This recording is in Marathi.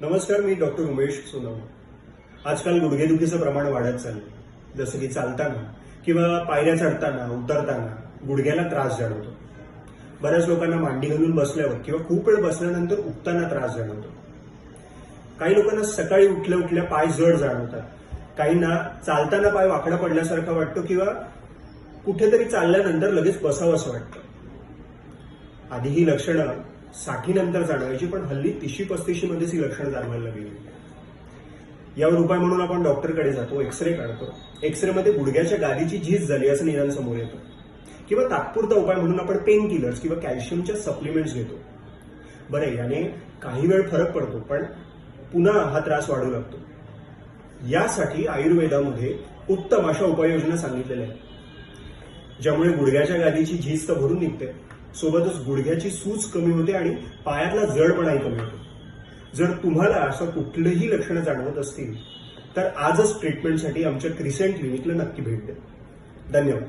नमस्कार मी डॉक्टर उमेश सोनवणे. आजकाल गुडघेदुखीचं प्रमाण वाढत चाललं जसं की चालताना किंवा पायऱ्या चढताना उतरताना गुडघ्याला त्रास जाणवतो. बऱ्याच लोकांना मांडी घालून बसल्यावर किंवा खूप वेळ बसल्यानंतर उठताना त्रास जाणवतो. काही लोकांना सकाळी उठल्या उठल्या पाय जड जाणवतात. काहींना चालताना पाय वाकडा पडल्यासारखा वाटतो किंवा कुठेतरी चालल्यानंतर लगेच बसावं असं वाटतं. आधी ही लक्षणं साठी नंतर जाणवायची पण हल्ली तिशी पस्तीशी मध्येच ही लक्षणं जाणवायला लागली. यावर उपाय म्हणून आपण डॉक्टरकडे जातो एक्सरे काढतो. एक्सरेमध्ये गुडघ्याच्या गादीची झीज झाली असं निदान समोर येतं. किंवा तात्पुरता उपाय म्हणून आपण पेन किलर्स किंवा कॅल्शियमच्या सप्लिमेंट्स घेतो. बरे याने काही वेळ फरक पडतो पण पुन्हा हा त्रास वाढू लागतो. यासाठी आयुर्वेदामध्ये उत्तम अशा उपाययोजना सांगितलेल्या आहेत. ज्यामुळे गुडघ्याच्या गादीची झीज तर भरून निघते. सोबतच गुडघ्याची सूज कमी होते आणि पायातला जडपणाही कमी होतो. जर तुम्हाला असं कुठलंही लक्षणं जाणवत असतील तर आजच ट्रीटमेंटसाठी आमच्या क्रिसेंट क्लिनिकला नक्की भेट द्या. धन्यवाद.